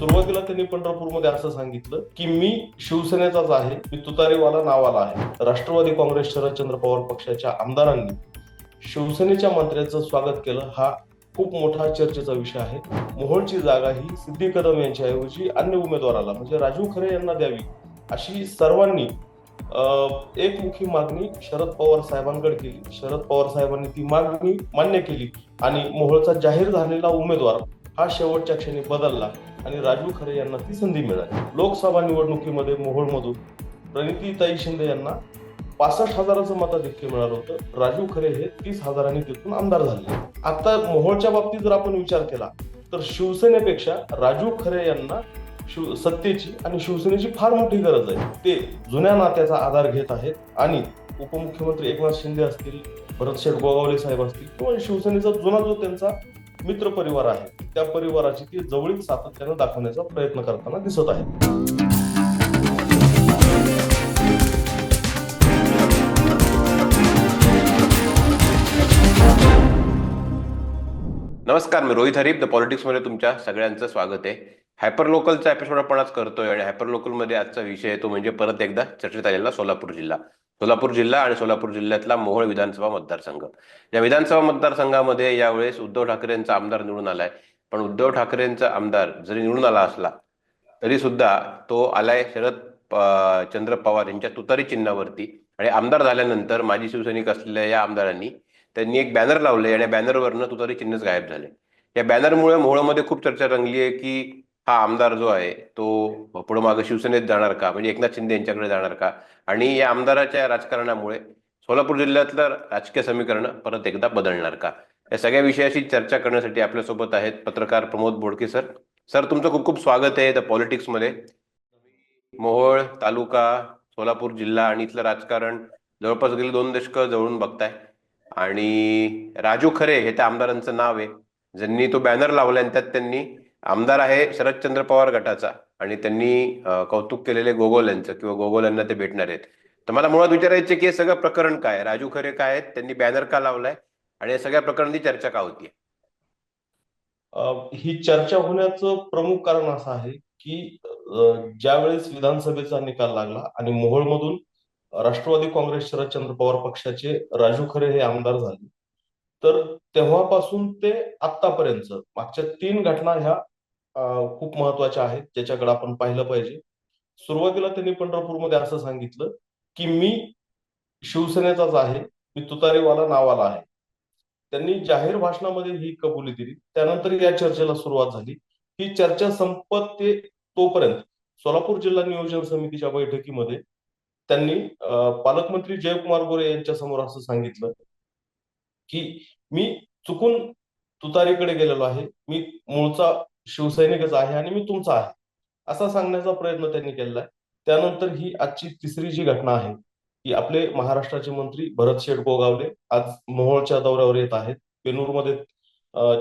सुरुवातीला त्यांनी पंढरपूरमध्ये असं सांगितलं की मी शिवसेनेचाच आहे मी तुतारीवाला नावाला आहे. राष्ट्रवादी काँग्रेस शरदचंद्र पवार पक्षाच्या आमदारांनी शिवसेनेच्या मंत्र्याचं स्वागत केलं. हा खूप मोठा चर्चेचा विषय आहे. मोहोळची जागा ही सिद्धी कदम यांच्याऐवजी अन्य उमेदवाराला म्हणजे राजू खरे यांना द्यावी अशी सर्वांनी एकमुखी मागणी शरद पवार साहेबांकडे केली. शरद पवार साहेबांनी ती मागणी मान्य केली आणि मोहोळचा जाहीर झालेला उमेदवार हा शेवटच्या क्षणी बदलला आणि राजू खरे यांना ती संधी मिळाली. लोकसभा निवडणुकीमध्ये मोहोळमधून प्रणितीताई शिंदे यांना पासष्ट हजाराचं मताधिक्य मिळालं होतं. राजू खरे हे तीस हजारांनी तिथून आमदार झाले. आता मोहोळच्या बाबतीत जर आपण विचार केला तर शिवसेनेपेक्षा राजू खरे यांना शिव सत्तेची आणि शिवसेनेची फार मोठी गरज आहे. ते जुन्या नात्याचा आधार घेत आहेत आणि उपमुख्यमंत्री एकनाथ शिंदे असतील भरतशेठ गोगावले साहेब असतील किंवा शिवसेनेचा जुना जो त्यांचा मित्र परिवार आहे त्या परिवाराची ती जवळीक सातत्यानं दाखवण्याचा प्रयत्न करताना दिसत आहे. नमस्कार मी रोहित हरीफ द पॉलिटिक्समध्ये तुमच्या सगळ्यांचं स्वागत आहे. हायपर लोकलचा एपिसोड आपण आज करतोय आणि हायपर लोकलमध्ये आजचा विषय तो म्हणजे परत एकदा चर्चेत आलेला सोलापूर जिल्हा. सोलापूर जिल्हा आणि सोलापूर जिल्ह्यातला मोहोळ विधानसभा मतदारसंघ. या विधानसभा मतदारसंघामध्ये यावेळेस उद्धव ठाकरेंचा आमदार निवडून आलाय. पण उद्धव ठाकरेंचा आमदार जरी निवडून आला असला तरी सुद्धा तो आलाय शरद चंद्र पवार यांच्या तुतारी चिन्हावरती. आणि आमदार झाल्यानंतर माजी शिवसैनिक असलेल्या या आमदारांनी त्यांनी एक बॅनर लावले आणि बॅनरवरनं तुतारी चिन्हच गायब झाले. या बॅनरमुळे मोहोळमध्ये खूप चर्चा रंगली आहे की हा आमदार जो आहे तो पुढे मागे शिवसेनेत जाणार का? म्हणजे एकनाथ शिंदे यांच्याकडे जाणार का? आणि या आमदाराच्या राजकारणामुळे सोलापूर जिल्ह्यातलं राजकीय समीकरण परत एकदा बदलणार का? या सगळ्या विषयाशी चर्चा करण्यासाठी आपल्यासोबत आहेत पत्रकार प्रमोद बोडके सर. सर तुमचं खूप खूप स्वागत आहे द पॉलिटिक्समध्ये मोहोळ तालुका सोलापूर जिल्हा आणि इथलं राजकारण जवळपास गेले दोन दशक जवळून बघताय. आणि राजू खरे हे त्या आमदारांचं नाव आहे. ज्यांनी तो बॅनर लावला आणि त्यात त्यांनी आमदार आहे शरदचंद्र पवार गटाचा आणि त्यांनी कौतुक केलेले गोगोल यांचं किंवा गोगोल यांना ते भेटणार आहेत. तर मला मुळात विचारायचे की हे सगळं प्रकरण काय राजू खरे काय आहेत? त्यांनी बॅनर का लावलाय? आणि या सगळ्या प्रकरणाची चर्चा का होती ही चर्चा होण्याचं प्रमुख कारण असं आहे की ज्यावेळेस विधानसभेचा निकाल लागला आणि मोहोळमधून राष्ट्रवादी काँग्रेस शरदचंद्र पवार पक्षाचे राजू खरे हे आमदार झाले तर तेव्हापासून ते आतापर्यंत मागच्या तीन घटना ह्या खूप महत्त्वाच्या आहेत ज्याच्याकडे आपण पाहिलं पाहिजे. सुरुवातीला त्यांनी पंढरपूरमध्ये असं सांगितलं की मी शिवसेनेचाच आहे मी तुतारीवाला नावाला आहे. त्यांनी जाहीर भाषणामध्ये ही कबुली दिली. त्यानंतर या चर्चेला सुरुवात झाली. ही चर्चा संपत ते तोपर्यंत सोलापूर जिल्हा नियोजन समितीच्या बैठकीमध्ये त्यांनी पालकमंत्री जयकुमार गोरे यांच्या समोर असं सांगितलं की मी चुकून तुतारीकडे गेलेलो आहे. मी मूळचा शिवसैनिकच आहे आणि मी तुमचा आहे. असा सांगण्याचा प्रयत्न त्यांनी केलेला आहे. त्यानंतर ही आजची तिसरी जी घटना आहे की आपले महाराष्ट्राचे मंत्री भरत शेठ गोगावले आज मोहोळच्या दौऱ्यावर येत आहेत. पेनूरमध्ये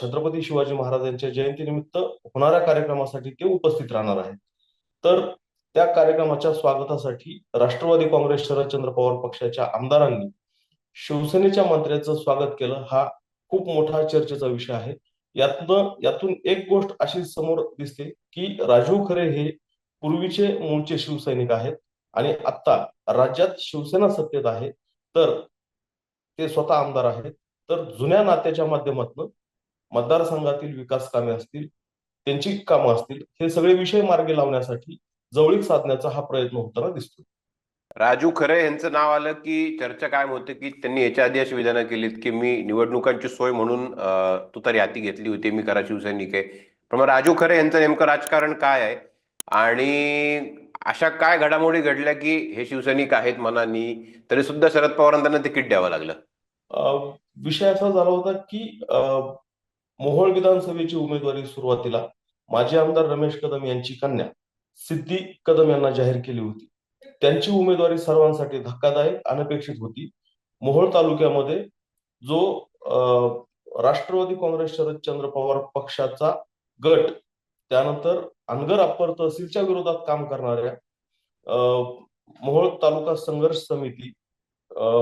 छत्रपती शिवाजी महाराजांच्या जयंतीनिमित्त होणाऱ्या कार्यक्रमासाठी ते उपस्थित राहणार आहेत. तर त्या कार्यक्रमाच्या स्वागतासाठी राष्ट्रवादी काँग्रेस शरदचंद्र पवार पक्षाच्या आमदारांनी शिवसेनेच्या मंत्र्याचं स्वागत केलं. हा खूप मोठा चर्चेचा विषय आहे. यातनं यातून एक गोष्ट अशी समोर दिसते की राजू खरे हे पूर्वीचे मूळचे शिवसैनिक आहेत आणि आता राज्यात शिवसेना सत्तेत आहे तर ते स्वतः आमदार आहेत. तर जुन्या नात्याच्या माध्यमातून मतदारसंघातील विकास कामे असतील त्यांची कामं असतील हे सगळे विषय मार्गी लावण्यासाठी जवळीक साधण्याचा हा प्रयत्न होताना दिसतो राजू खरे यांचं नाव आलं की चर्चा काय होते की त्यांनी याच्या आधी अशी विधानं केलीत की मी निवडणुकांची सोय म्हणून तू तुतारी हाती घेतली होती मी करा शिवसैनिक आहे. पण मग राजू खरे यांचं नेमकं राजकारण काय आहे? आणि अशा काय घडामोडी घडल्या की हे शिवसैनिक आहेत मनानी तरी सुद्धा शरद पवारांना त्यांना तिकीट द्यावं लागलं? अं, विषय असा झाला होता की अं, मोहोळ विधानसभेची उमेदवारी सुरुवातीला माजी आमदार रमेश कदम यांची कन्या सिद्धी कदम यांना जाहीर केली होती. त्यांची उमेदवारी सर्वांसाठी धक्कादायक अनपेक्षित होती. मोहोळ तालुक्यामध्ये जो अं, राष्ट्रवादी काँग्रेस शरदचंद्र पवार पक्षाचा गट त्यानंतर अनगर अप्पर तहसीलच्या विरोधात काम करणाऱ्या अं, मोहोळ तालुका संघर्ष समिती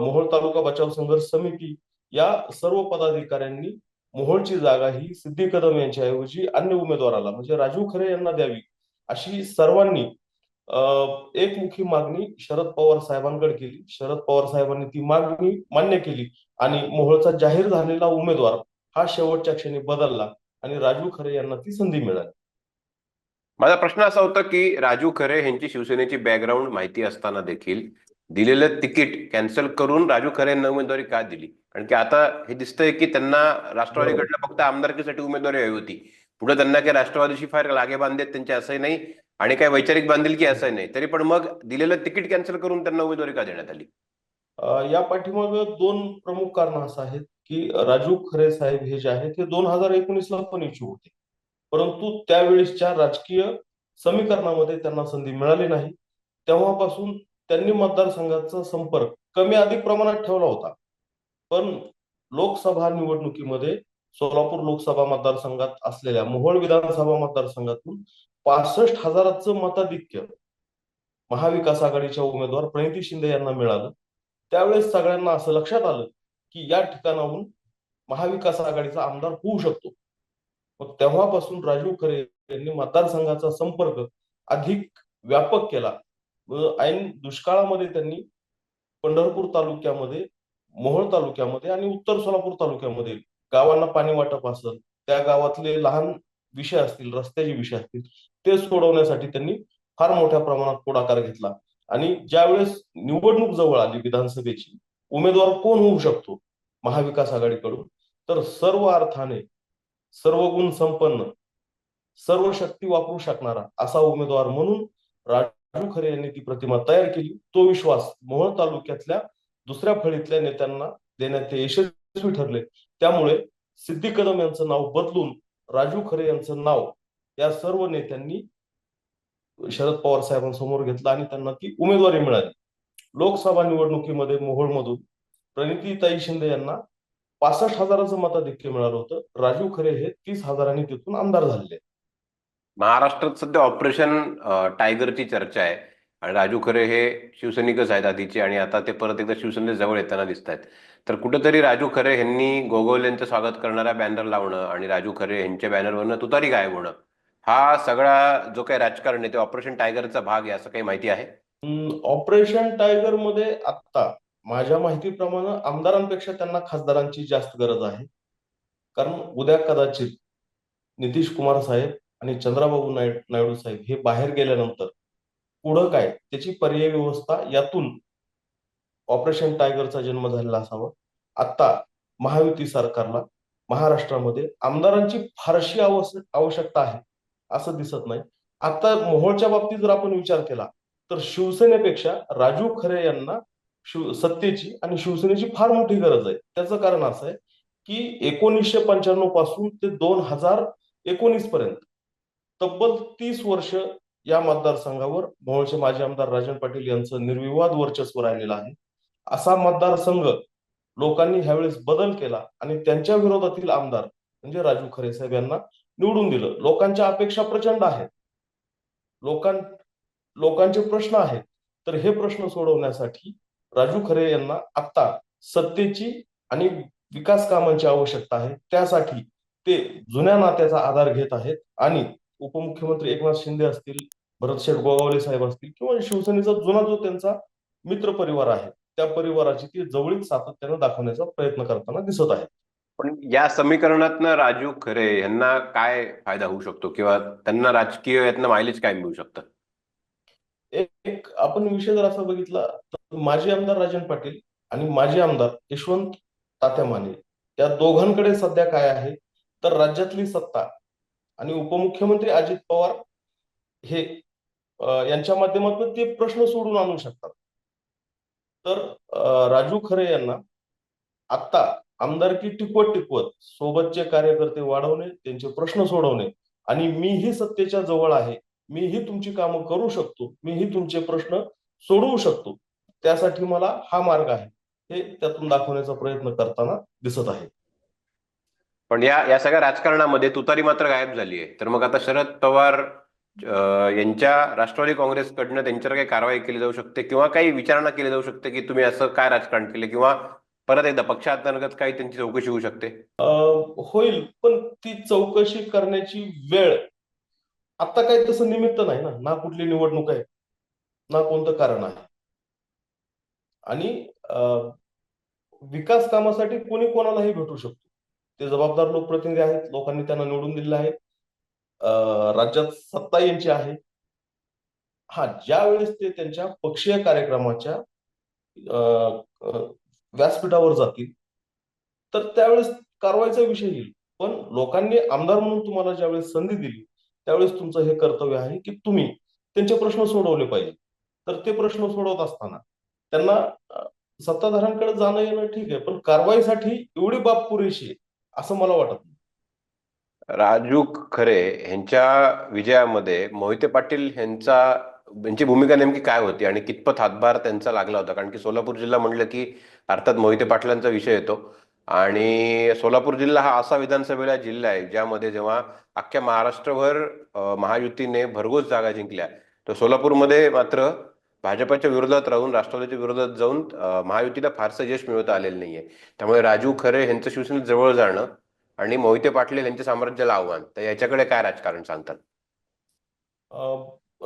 मोहोळ तालुका बचाव संघर्ष समिती या सर्व पदाधिकाऱ्यांनी मोहोळची जागा ही सिद्धी कदम यांच्याऐवजी अन्य उमेदवाराला म्हणजे राजू खरे यांना द्यावी अशी सर्वांनी अं, एकमुखी मागणी शरद पवार साहेबांकडे केली. शरद पवार साहेबांनी ती मागणी मान्य केली आणि मोहोळचा जाहीर झालेला उमेदवार हा शेवटच्या क्षणी बदलला आणि राजू खरे यांना ती संधी मिळाली. माझा प्रश्न असा होता की राजू खरे यांची शिवसेनेची बॅकग्राऊंड माहिती असताना देखील दिलेलं तिकीट कॅन्सल करून राजू खरे यांना उमेदवारी का दिली? कारण की आता हे दिसतंय की त्यांना राष्ट्रवादीकडनं फक्त आमदारकीसाठी उमेदवारी हवी होती. पुढे त्यांना काही राष्ट्रवादीशी फार लागे बांधेत त्यांचे असंही नाही. आणि काही वैचारिक बांधिलकी असं नाही तरी पण मग दिलेलं तिकीट कॅन्सल करून त्यांना उमेदवारी का देण्यात आली? या पाठीमागे दोन प्रमुख कारण असं आहेत की राजू खरे साहेब हे जे आहेत ते दोन हजार एकोणीस ला पण इच्छुक होते. परंतु त्यावेळेसच्या राजकीय समीकरणामध्ये त्यांना संधी मिळाली नाही. तेव्हापासून त्यांनी मतदारसंघाचा संपर्क कमी अधिक प्रमाणात ठेवला होता. पण लोकसभा निवडणुकीमध्ये सोलापूर लोकसभा मतदारसंघात असलेल्या मोहोळ विधानसभा मतदारसंघातून पासष्ट हजाराचं मताधिक्य महाविकास आघाडीच्या उमेदवार प्रणिती शिंदे यांना मिळालं. त्यावेळेस सगळ्यांना असं लक्षात आलं की या ठिकाणाहून महाविकास आघाडीचा आमदार होऊ शकतो. मग तेव्हापासून राजू खरे यांनी मतदारसंघाचा संपर्क अधिक व्यापक केला. व ऐन दुष्काळामध्ये त्यांनी पंढरपूर तालुक्यामध्ये मोहोळ तालुक्यामध्ये आणि उत्तर सोलापूर तालुक्यामध्ये गावांना पाणी वाटप असेल त्या गावातले लहान विषय असतील रस्त्याचे विषय असतील ते सोडवण्यासाठी त्यांनी फार मोठ्या प्रमाणात पुढाकार घेतला. आणि ज्यावेळेस निवडणूक जवळ आली विधानसभेची उमेदवार कोण होऊ शकतो? महाविकास आघाडीकडून. तर सर्व अर्थाने सर्व गुण संपन्न सर्व शक्ती वापरू शकणारा असा उमेदवार म्हणून राजू खरे यांनी ती प्रतिमा तयार केली. तो विश्वास मोहोळ तालुक्यातल्या दुसऱ्या फळीतल्या नेत्यांना देण्यात ते यशस्वी ठरले. त्यामुळे सिद्धी कदम यांचं नाव बदलून राजू खरे यांचं नाव या सर्व नेत्यांनी शरद पवार साहेबांसमोर घेतलं आणि त्यांना ती उमेदवारी मिळाली. लोकसभा निवडणुकीमध्ये मोहोळमधून प्रणितीताई शिंदे यांना पासष्ट हजाराचं मताधिक्य मिळालं होतं. राजू खरे हे तीस हजारांनी तिथून आमदार झाले. महाराष्ट्रात सध्या ऑपरेशन टायगरची चर्चा आहे. आणि राजू खरे हे शिवसैनिकच आहेत आधीचे आणि आता ते परत एकदा शिवसेनेच्या जवळ येताना दिसत आहेत तर कुठंतरी राजू खरे यांनी गोगोले यांचं स्वागत करणारा बॅनर लावणं आणि राजू खरे यांच्या बॅनरवरनं तुतारी गायब होणं. हा सगळा जो काही राजकारण आहे ते ऑपरेशन टायगरचा भाग आहे असं काही माहिती आहे? ऑपरेशन टायगरमध्ये आता माझ्या माहितीप्रमाणे आमदारांपेक्षा त्यांना खासदारांची जास्त गरज आहे. कारण उद्या कदाचित नितीश कुमार साहेब आणि चंद्राबाबू नायडू साहेब हे बाहेर गेल्यानंतर पुढं काय त्याची पर्याय व्यवस्था यातून ऑपरेशन टायगरचा जन्म झालेला असावा. आता महायुती सरकारला महाराष्ट्रामध्ये आमदारांची फारशी आवश्यकता आहे असं दिसत नाही. आता मोहोळच्या बाबतीत जर आपण विचार केला तर शिवसेनेपेक्षा राजू खरे यांना शिव सत्तेची आणि शिवसेनेची फार मोठी गरज आहे. त्याचं कारण असं आहे की एकोणीसशे पंच्याण्णवपासून ते दोन हजार एकोणीस पर्यंत तब्बल तीस वर्ष या मतदारसंघावर मोहोळचे माजी आमदार राजन पाटील यांचं निर्विवाद वर्चस्व राहिलेलं आहे. असा मतदारसंघ लोकांनी ह्यावेळेस बदल केला आणि त्यांच्या विरोधातील आमदार म्हणजे राजू खरे साहेब यांना निवडून दिलं. लोकांच्या अपेक्षा प्रचंड आहेत. लोकां लोकांचे प्रश्न आहेत. तर हे प्रश्न सोडवण्यासाठी राजू खरे यांना आता सत्तेची आणि विकास कामांची आवश्यकता आहे. त्यासाठी ते जुन्या नात्याचा आधार घेत आहेत आणि उपमुख्यमंत्री एकनाथ शिंदे असतील भरतशेठ गोगावले साहेब असतील किंवा शिवसेनेचा जुना जो त्यांचा मित्र परिवार आहे त्या परिवाराची ती जवळीक सातत्यानं दाखवण्याचा प्रयत्न करताना दिसत आहे. पण या समीकरणातनं राजू खरे यांना काय फायदा होऊ शकतो? किंवा त्यांना राजकीय यातनं मायलेज काय मिळू शकतं? एक आपण विषय जर असा बघितला तर माजी आमदार राजन पाटील आणि माजी आमदार यशवंत तात्या माने या दोघांकडे सध्या काय आहे? तर राज्यातली सत्ता आणि उपमुख्यमंत्री अजित पवार हे यांच्या माध्यमातून ते प्रश्न सोडून आणू शकतात. तर राजू खरे यांना आता आमदारकी टिकवत टिकवत सोबतचे कार्यकर्ते वाढवणे त्यांचे प्रश्न सोडवणे आणि मीही सत्तेच्या जवळ आहे मीही तुमची कामं करू शकतो मीही तुमचे प्रश्न सोडवू शकतो त्यासाठी मला हा मार्ग आहे. हे त्यातून दाखवण्याचा प्रयत्न करताना दिसत आहे. पण या या सगळ्या राजकारणामध्ये तुतारी मात्र गायब झाली आहे. तर मग आता शरद पवार यांच्या राष्ट्रवादी काँग्रेसकडनं त्यांच्यावर काही कारवाई केली जाऊ शकते किंवा काही विचारणा केली जाऊ शकते की तुम्ही असं काय राजकारण केलं किंवा परत एकदा पक्षांतर्गत काही त्यांची चौकशी होऊ शकते? होईल पण ती चौकशी करण्याची वेळ आता काही तसं निमित्त नाही ना. ना कुठली निवडणूक आहे ना कोणतं कारण आहे. आणि विकास कामासाठी कोणी कोणालाही भेटू शकतो. ते जबाबदार लोकप्रतिनिधी आहेत लोकांनी त्यांना निवडून दिले आहेत राज्यात सत्ता यांची आहे. हा ज्या वेळेस ते त्यांच्या पक्षीय कार्यक्रमाच्या व्यासपीठावर जातील तर त्यावेळेस कारवाईचा विषय येईल. पण लोकांनी आमदार म्हणून तुम्हाला ज्यावेळेस संधी दिली त्यावेळेस तुमचं हे कर्तव्य आहे की तुम्ही त्यांचे प्रश्न सोडवले पाहिजे. तर ते प्रश्न सोडवत असताना त्यांना सत्ताधाऱ्यांकडे जाणं येणं ठीक आहे पण कारवाईसाठी एवढी बाब पुरेशी आहे असं मला वाटत नाही. राजू खरे यांच्या विजयामध्ये मोहिते पाटील यांचा यांची भूमिका नेमकी काय होती आणि कितपत हातभार त्यांचा लागला होता? कारण की सोलापूर जिल्हा म्हणलं की अर्थात मोहिते पाटलांचा विषय येतो. आणि सोलापूर जिल्हा हा असा विधानसभेला जिल्हा आहे ज्यामध्ये जेव्हा अख्ख्या महाराष्ट्रभर महायुतीने भरघोस जागा जिंकल्या तर सोलापूरमध्ये मात्र भाजपच्या विरोधात राहून राष्ट्रवादीच्या विरोधात जाऊन महायुतीला फारसं यश मिळवता आलेलं नाहीये. त्यामुळे राजू खरे यांचं शिवसेनेत जवळ जाणं आणि मोहिते पाटील यांच्या साम्राज्याला आव्हान. तर याच्याकडे काय राजकारण सांगतात?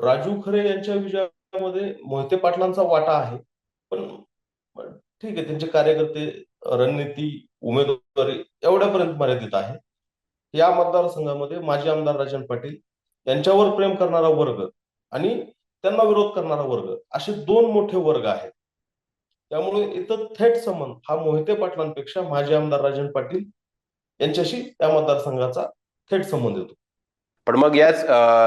राजू खरे यांच्या विजयामध्ये मोहिते पाटलांचा वाटा आहे. पण पण ठीक आहे त्यांचे कार्यकर्ते रणनीती उमेदवारी एवढ्यापर्यंत मर्यादित आहे. या मतदारसंघामध्ये माजी आमदार राजन पाटील यांच्यावर प्रेम करणारा वर्ग आणि त्यांना विरोध करणारा वर्ग असे दोन मोठे वर्ग आहेत. त्यामुळे इथं थेट संबंध हा मोहिते पाटलांपेक्षा माजी आमदार राजन पाटील यांच्याशी त्या मतदारसंघाचा थेट संबंध येतो. पण मग याच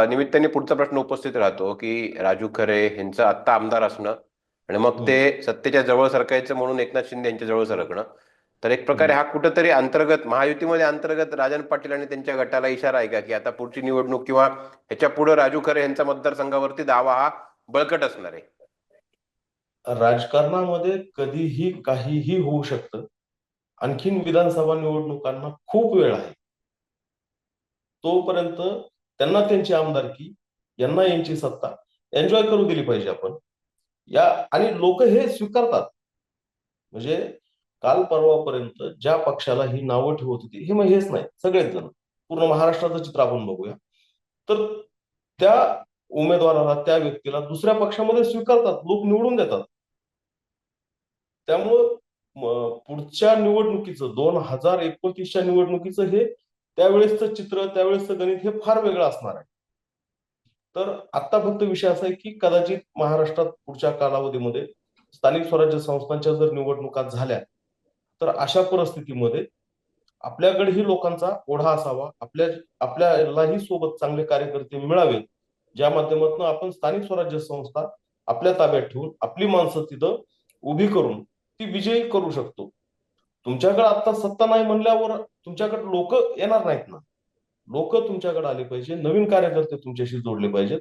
निमित्ताने पुढचा प्रश्न उपस्थित राहतो की राजू खरे यांचं आत्ता आमदार असणं आणि मग ते सत्तेच्या जवळ सरकायचं म्हणून एकनाथ शिंदे यांच्या जवळ सरकणं. तर एक प्रकारे हा कुठंतरी अंतर्गत महायुतीमध्ये अंतर्गत राजन पाटील आणि त्यांच्या गटाला इशारा आहे का? की आता पुढची निवडणूक किंवा ह्याच्या पुढे राजू खरे यांचा मतदारसंघावरती दावा हा बळकट असणार आहे? राजकारणामध्ये कधीही काहीही होऊ शकतं. आणखीन विधानसभा निवडणुकांना खूप वेळ आहे. तोपर्यंत त्यांना त्यांची आमदारकी यांना यांची सत्ता एन्जॉय करू दिली पाहिजे आपण. या आणि लोक हे स्वीकारतात. म्हणजे काल परवापर्यंत ज्या पक्षाला ही नावं ठेवत होती हे मग हेच नाही सगळेच जण. पूर्ण महाराष्ट्राचं चित्र आपण बघूया. तर त्या उमेदवाराला त्या व्यक्तीला दुसऱ्या पक्षामध्ये स्वीकारतात लोक निवडून देतात. त्यामुळं पुढच्या निवडणुकीचं दोन हजार एकोणतीसच्या निवडणुकीचं हे त्यावेळेसचं चित्र त्यावेळेसचं गणित हे फार वेगळं असणार आहे. तर आता फक्त विषय असा आहे की कदाचित महाराष्ट्रात पुढच्या कालावधीमध्ये स्थानिक स्वराज्य संस्थांच्या जर निवडणुका झाल्या तर अशा परिस्थितीमध्ये आपल्याकडेही लोकांचा ओढा असावा आपल्या आपल्यालाही सोबत चांगले कार्यकर्ते मिळावेत ज्या माध्यमातून आपण स्थानिक स्वराज्य संस्था आपल्या ताब्यात ठेवून आपली माणसं तिथं उभी करून ती विजयी करू शकतो. तुमच्याकडे आता सत्ता नाही म्हणल्यावर तुमच्याकडे लोक येणार नाहीत ना. लोक तुमच्याकडे आले पाहिजे नवीन कार्यकर्ते तुमच्याशी जोडले पाहिजेत.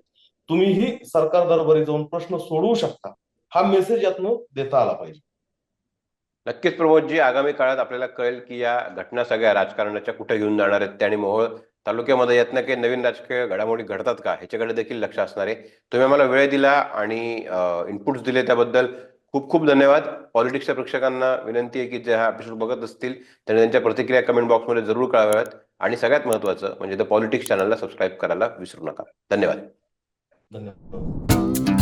तुम्हीही सरकार दरबारी जाऊन प्रश्न सोडवू शकता. हा मेसेज यातनं देता आला पाहिजे. नक्कीच प्रमोदजी आगामी काळात आपल्याला कळेल की या घटना सगळ्या राजकारणाच्या कुठे घेऊन जाणार आहेत त्या आणि मोहोळ तालुक्यामध्ये ना की नवीन राजकीय घडामोडी घडतात का? ह्याच्याकडे देखील लक्ष असणार आहे. तुम्ही आम्हाला वेळ दिला आणि इनपुट्स दिले त्याबद्दल खूप खूप धन्यवाद. पॉलिटिक्सच्या प्रेक्षकांना विनंती आहे की जे हा एपिसोड बघत असतील त्यांनी त्यांच्या प्रतिक्रिया कमेंट बॉक्समध्ये जरूर कळाव्यात. आणि सगळ्यात महत्त्वाचं म्हणजे द पॉलिटिक्स चॅनलला सबस्क्राईब करायला विसरू नका. धन्यवाद. धन्यवाद.